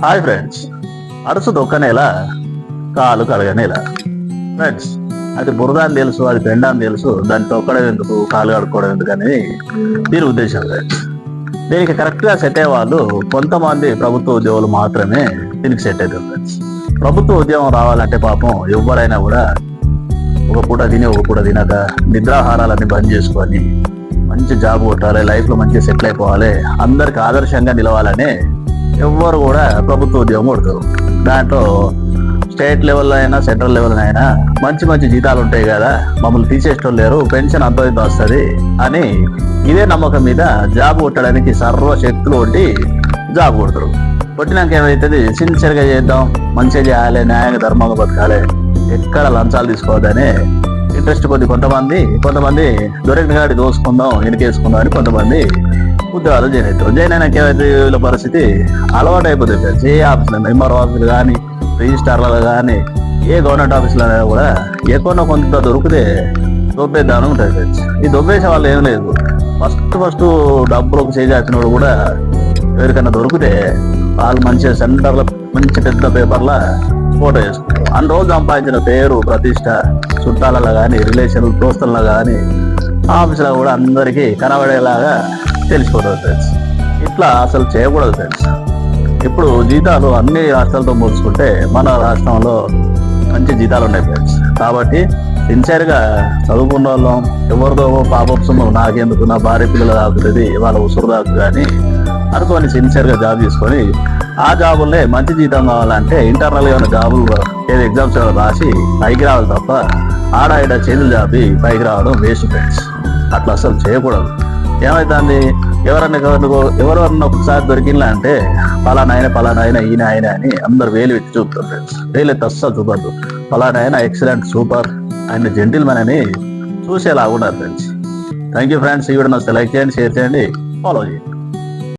Hi friends. అరుసు దొక్కనేలా కాలు కడగనేలా. Friends అది బురద అని తెలుసు అది పెండ అని తెలుసు దాన్ని తొక్కడం ఎందుకు కాలు కడుక్కోవడం ఎందుకు అని దీని ఉద్దేశం ఫ్రెండ్స్. దీనికి కరెక్ట్గా సెట్ అయ్యే వాళ్ళు కొంతమంది ప్రభుత్వ ఉద్యోగులు మాత్రమే దీనికి సెట్ అవుతారు ఫ్రెండ్స్. ప్రభుత్వ ఉద్యోగం రావాలంటే పాపం ఎవరైనా కూడా ఒక పూట తిని ఒక పూట తినక నిద్రాహారాలన్నీ బంద్ చేసుకొని మంచి జాబ్ కొట్టాలి లైఫ్లో మంచిగా సెటిల్ అయిపోవాలి అందరికి ఆదర్శంగా నిలవాలనే ఎవ్వరు కూడా ప్రభుత్వ ఉద్యోగం కొడతారు. దాంట్లో స్టేట్ లెవెల్లో అయినా సెంట్రల్ లెవెల్ అయినా మంచి మంచి జీతాలు ఉంటాయి కదా. మమ్మల్ని తీసేసేటోళ్ళు లేరు పెన్షన్ అంత వస్తుంది అని ఇదే నమ్మకం మీద జాబ్ కొట్టడానికి సర్వ ఉండి కొట్టి జాబ్ కొడతారు. కొట్టినాక ఏమవుతుంది సిన్సియర్గా చేద్దాం మంచిగా చేయాలి న్యాయంగా ధర్మంగా బతకాలి. ఎక్కడ లంచాలు తీసుకోవద్దని ఇంట్రెస్ట్ కొద్ది కొంతమంది కొంతమంది దొరికిన గాడి దోసుకుందాం వెనకేసుకుందాం అని కొంతమంది ఉద్యోగాలు జాయిన్ అవుతారు. జాయిన్ అయినాక ఏమైతే వీళ్ళ పరిస్థితి? అలవాటు అయిపోతుంది ఏ ఆఫీసులో ఎంఆర్ ఆఫీసులు కానీ రిజిస్టార్లలో కానీ ఏ గవర్నమెంట్ ఆఫీసులో కూడా ఎక్కువ కొంత దొరికితే దొబ్బేద్దామని ఉంటుంది ఫ్రెండ్స్. ఈ దొబ్బేసే వాళ్ళు ఏం లేదు. ఫస్ట్ ఫస్ట్ డబ్బులు డబ్బులకు చేసేసినోడు కూడా ఎవరికైనా దొరికితే వాళ్ళు మంచిగా సెంటర్లో మంచి పెద్ద పేపర్లో ఫోటో వేసుకుంటారు అన్ని రోజు సంపాదించిన పేరు ప్రతిష్ట చుట్టాలలో కానీ రిలేషన్ దోస్తులలో కానీ ఆఫీసులో కూడా అందరికీ కనబడేలాగా తెలిసిపోతుంది ఫ్రెండ్స్. ఇట్లా అసలు చేయకూడదు ఫ్రెండ్స్. ఇప్పుడు జీతాలు అన్ని రాష్ట్రాలతో పోల్చుకుంటే మన రాష్ట్రంలో మంచి జీతాలు ఉన్నాయి ఫ్రెండ్స్. కాబట్టి సిన్సియర్గా చదువుకున్న వాళ్ళం ఎవరిదో పాపప్స్ నాకెందుకు? నా భార్య పిల్లలు తాకుతుంది వాళ్ళ ఉసురు దాకు కానీ అనుకోని సిన్సియర్గా జాబ్ తీసుకొని ఆ జాబులే మంచి జీతం కావాలంటే ఇంటర్నల్గా ఉన్న జాబులు ఏదో ఎగ్జామ్స్ రాసి పైకి రావాలి తప్ప ఆడ ఈడ చేతులు జాబి పైకి రావడం వేస్ట్ ఫ్రెండ్స్ అట్లా అసలు చేయకూడదు. ఏమైతుంది? ఎవరన్నా ఎవరు ఎవరన్నా ఒకసారి దొరికిందా అంటే పలానా ఆయన పలానా ఆయన ఈయన ఆయన అని అందరు వేలు ఎత్తి చూపుతారు ఫ్రెండ్స్ వేలు ఎత్తి అస్సలు చూపద్దు. పలానా ఆయన ఎక్సలెంట్ సూపర్ ఆయన జెంటిల్ మ్యాన్ అని చూసేలా ఉన్నారు ఫ్రెండ్స్ థ్యాంక్ యూ ఫ్రెండ్స్ ఈ వీడియో నచ్చితే లైక్ చేయండి షేర్ చేయండి ఫాలో చేయండి.